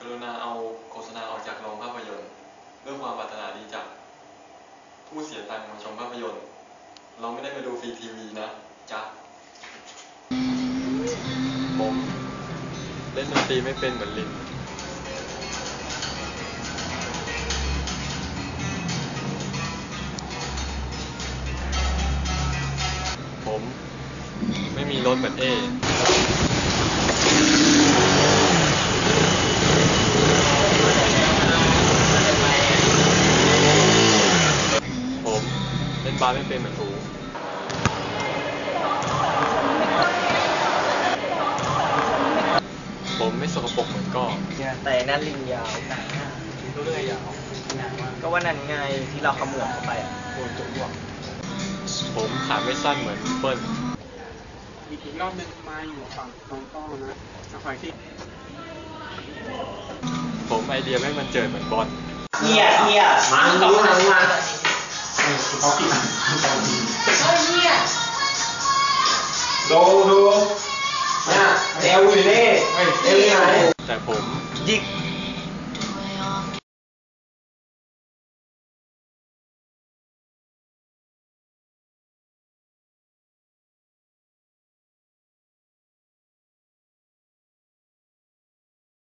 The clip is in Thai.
กรุณาเอาโฆษณาออกจากโรงภาพยนตร์เรื่องความปรารถนาดีจากผู้เสียตังค์มาชมภาพยนตร์ เราไม่ได้มาดูฟรีทีวีนะจ๊ะผมเล่นดนตรีไม่เป็นเหมือนลินผมไม่มีรถเหมือนเอ บาสไม่เป็นเหมือนอูผมไม่สกปรกเหมือนก้อแต่นั่นลิงยาวหนังอะรู้เรื่องยาวหนังว่าก็ว่านั่นไงที่เราขมือบเข้าไปอะโดนจุกบวกผมขาไม่สั้นเหมือนเปิ้ลอีกอีกรอบนึงมาอยู่ฝั่งตรงก้อนะฝั่งที่ผมไอเดียไม่มันเจิดเหมือนบอล เฮียเฮียมาดูมา ดูมาเขาผิดอะเฮียดูดูเนี่ยเอลอยู่นี่เอลอยู่ไหนแต่ผมยิก